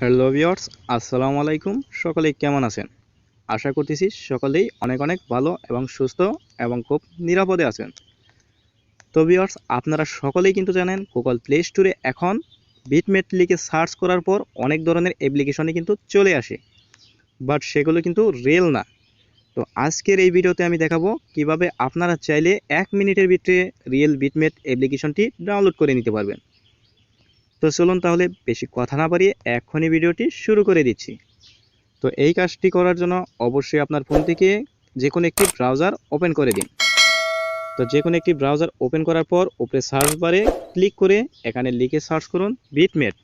Hello viewers আসসালামু আলাইকুম। সকলেই কেমন আছেন? আশা করতেছি সকলেই অনেক অনেক ভালো এবং সুস্থ এবং খুব নিরাপদে আছেন। তো ভিওর্স আপনারা সকলেই কিন্তু জানেন গুগল প্লে স্টোরে এখন বিটমেট লিখে সার্চ করার পর অনেক ধরনের অ্যাপ্লিকেশনে কিন্তু চলে আসে। বাট সেগুলো কিন্তু রিয়েল না। তো আজকের এই ভিডিওতে আমি দেখাবো কীভাবে আপনারা চাইলে এক মিনিটের ভিতরে রিয়েল বিটমেট অ্যাপ্লিকেশনটি ডাউনলোড করে নিতে পারবেন। তো চলুন তাহলে বেশি কথা না বাড়িয়ে এখনই ভিডিওটি শুরু করে দিচ্ছি। তো এই কাজটি করার জন্য অবশ্যই আপনার ফোন থেকে যে কোনো একটি ব্রাউজার ওপেন করে দিন। তো যে কোনো একটি ব্রাউজার ওপেন করার পর উপরে সার্চ বারে ক্লিক করে এখানে লিখে সার্চ করুন বিটমেট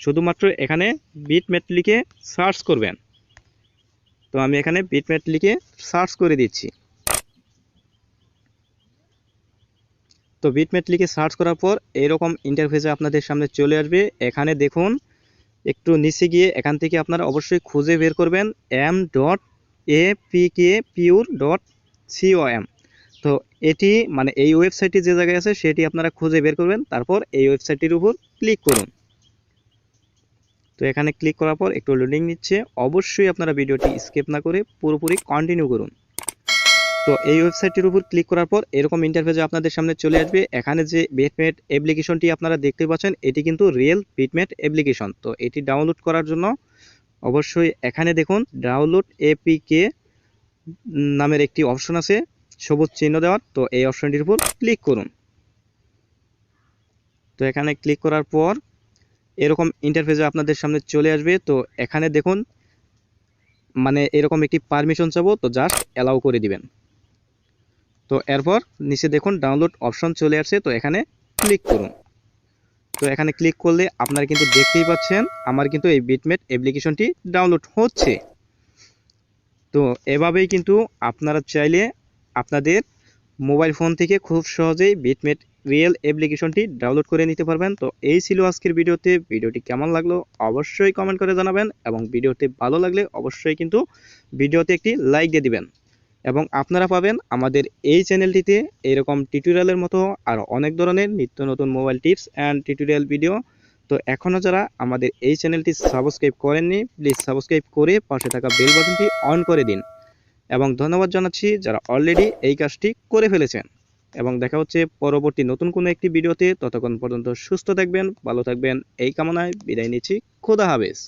শুধুমাত্র এখানে বিটমেট লিখে সার্চ করবেন। তো আমি এখানে বিটমেট লিখে সার্চ করে দিচ্ছি। তো বিটমেট লিখে সার্চ করার পর এরকম ইন্টারফেসে আপনাদের সামনে চলে আসবে। এখানে দেখুন, একটু নিচে গিয়ে এখান থেকে আপনারা অবশ্যই খুঁজে বের করবেন M dot A P K pure dot C O M তো এটি মানে এই ওয়েবসাইটটি যে জায়গায় আছে, সেটি আপনারা খুঁজে বের করবেন, তারপর এই ওয়েবসাইটটির উপর ক্লিক করুন। তো এখানে ক্লিক করার পর একটু লোডিং নিচ্ছে। অবশ্যই আপনারা ভিডিওটি স্কিপ না করে পুরোপুরি কন্টিনিউ করুন। তো এই ওয়েবসাইটটির উপর ক্লিক করার পর এরকম ইন্টারফেসে আপনাদের সামনে চলে আসবে। এখানে যে বিটমেট অ্যাপ্লিকেশনটি আপনারা দেখতে পাচ্ছেন, এটি কিন্তু রিয়েল বিটমেট অ্যাপ্লিকেশন তো এটি ডাউনলোড করার জন্য অবশ্যই এখানে দেখুন ডাউনলোড এপিকে নামের একটি অপশন আছে, সবুজ চিহ্ন দেওয়ার। তো এই অপশনটির উপর ক্লিক করুন। তো এখানে ক্লিক করার পর এরকম ইন্টারফেসে আপনাদের সামনে চলে আসবে। তো এখানে দেখুন মানে এরকম একটি পারমিশন চাবো, তো জাস্ট অ্যালাউ করে দিবেন। তো এরপর নিচে দেখুন ডাউনলোড অপশন চলে আসছে, তো এখানে ক্লিক করুন। তো এখানে ক্লিক করলে আপনারা কিন্তু দেখতেই পাচ্ছেন আমার কিন্তু এই বিটমেট অ্যাপ্লিকেশনটি ডাউনলোড হচ্ছে। তো এভাবেই কিন্তু আপনারা চাইলে আপনাদের মোবাইল ফোন থেকে খুব সহজেই বিটমেট রিয়েল অ্যাপ্লিকেশনটি ডাউনলোড করে নিতে পারবেন। তো এই ছিল আজকের ভিডিওতে। ভিডিওটি কেমন লাগল অবশ্যই কমেন্ট করে জানাবেন এবং ভিডিওটি ভালো লাগলে অবশ্যই কিন্তু ভিডিওতে একটি লাইক দিয়ে দিবেন। এবং আপনারা পাবেন আমাদের এই চ্যানেলটিতে এরকম টিউটোরিয়ালের মতো আর অনেক ধরনের নিত্য নতুন mobile tips and tutorial video তো এখনও যারা আমাদের এই চ্যানেলটি সাবস্ক্রাইব করেননি প্লিজ সাবস্ক্রাইব করে পাশে থাকা বেল বাটনটি অন করে দিন। এবং ধন্যবাদ জানাচ্ছি যারা অলরেডি এই কাজটি করে ফেলেছেন। এবং দেখা হচ্ছে পরবর্তী নতুন কোনো একটি ভিডিওতে ততক্ষণ পর্যন্ত সুস্থ থাকবেন, ভালো থাকবেন, এই কামনায় বিদায় নিচ্ছি। খোদা হাফেজ।